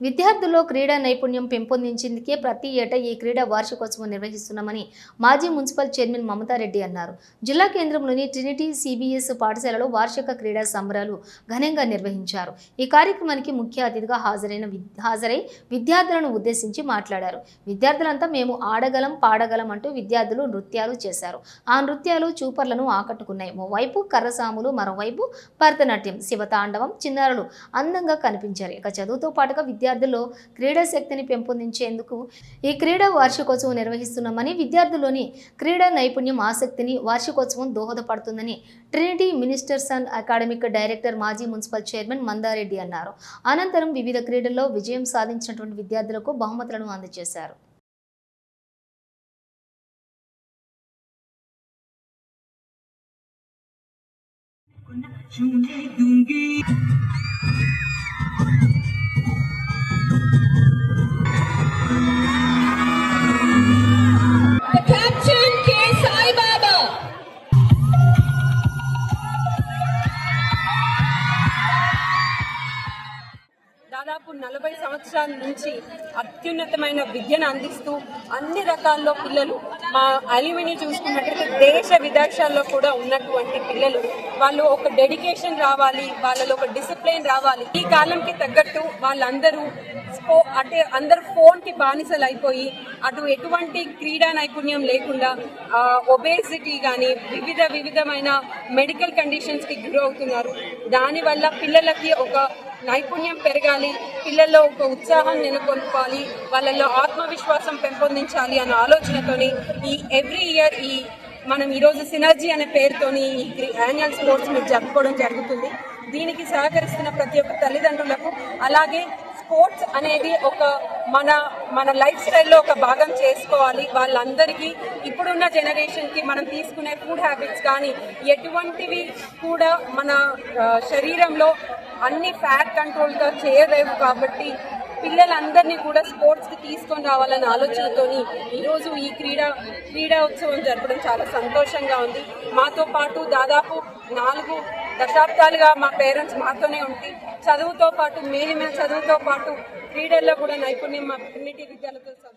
విద్యార్థుల్లో క్రీడా నైపుణ్యం పెంపొందించేందుకే ప్రతి ఏటా ఈ క్రీడా వార్షికోత్సవం నిర్వహిస్తున్నామని మాజీ మున్సిపల్ చైర్మన్ మమతారెడ్డి అన్నారు. జిల్లా కేంద్రంలోని ట్రినిటీ సిబిఎస్ పాఠశాలలో వార్షిక క్రీడా సంబరాలు ఘనంగా నిర్వహించారు. ఈ కార్యక్రమానికి ముఖ్య అతిథిగా హాజరైన హాజరై విద్యార్థులను ఉద్దేశించి మాట్లాడారు. విద్యార్థులంతా మేము ఆడగలం పాడగలం అంటూ విద్యార్థులు నృత్యాలు చేశారు. ఆ నృత్యాలు చూపర్లను ఆకట్టుకున్నాయి. ఓవైపు కర్రసాములు మరోవైపు భరతనాట్యం శివతాండవం చిన్నారులు అందంగా కనిపించారు. ఇక చదువుతో పాటుగా విద్యార్థుల్లో క్రీడా శక్తిని పెంపొందించేందుకు ఈ క్రీడా వార్షికోత్సవం నిర్వహిస్తున్నామని విద్యార్థుల్లోని క్రీడా నైపుణ్యం ఆసక్తిని వార్షికోత్సవం దోహదపడుతుందని Trinity ministers and academic director మాజీ మున్సిపల్ చైర్మన్ మందారెడ్డి అన్నారు అనంతరం వివిధ క్రీడల్లో విజయం సాధించినటువంటి విద్యార్థులకు బహుమతులను అందజేశారు छूने दूंगी దాదాపు నలభై సంవత్సరాల నుంచి అత్యున్నతమైన విద్యను అందిస్తూ అన్ని రకాల్లో పిల్లలు మా అల్యూమిని చూసుకున్నట్లయితే దేశ విదేశాల్లో కూడా ఉన్నటువంటి పిల్లలు వాళ్ళు ఒక డెడికేషన్ రావాలి వాళ్ళలో ఒక డిసిప్లిన్ రావాలి. ఈ కాలంకి తగ్గట్టు వాళ్ళందరూ స్పో అంటే అందరు ఫోన్కి బానిసలు అయిపోయి అటు ఎటువంటి క్రీడా నైపుణ్యం లేకుండా ఒబేసిటీ కానీ వివిధ వివిధమైన మెడికల్ కండిషన్స్కి గురవుతున్నారు. దానివల్ల పిల్లలకి ఒక నైపుణ్యం పెరగాలి పిల్లల్లో ఒక ఉత్సాహం నెలకొల్పాలి వాళ్ళల్లో ఆత్మవిశ్వాసం పెంపొందించాలి అన్న ఆలోచనతోని ఈ ఎవ్రీ ఇయర్ ఈ మనం ఈరోజు సినర్జీ అనే పేరుతోని ఈ యాన్యువల్ స్పోర్ట్స్ మీరు జరుపుకోవడం జరుగుతుంది. దీనికి సహకరిస్తున్న ప్రతి ఒక్క తల్లిదండ్రులకు అలాగే స్పోర్ట్స్ అనేది ఒక మన మన లైఫ్ స్టైల్లో ఒక భాగం చేసుకోవాలి. వాళ్ళందరికీ ఇప్పుడున్న జనరేషన్కి మనం తీసుకునే ఫుడ్ హ్యాబిట్స్ కానీ ఎటువంటివి కూడా మన శరీరంలో అన్ని ఫ్యాట్ కంట్రోల్గా చేయలేవు కాబట్టి పిల్లలందరినీ కూడా స్పోర్ట్స్కి తీసుకొని రావాలనే ఆలోచనతోని ఈరోజు ఈ క్రీడా క్రీడా ఉత్సవం జరపడం చాలా సంతోషంగా ఉంది. మాతో పాటు దాదాపు నాలుగు దశాబ్దాలుగా మా పేరెంట్స్ మాతోనే ఉండి చదువుతో పాటు మేలిమైన చదువుతో పాటు క్రీడల్లో కూడా నైపుణ్యం మా కమ్యూనిటీ విద్యార్థులతో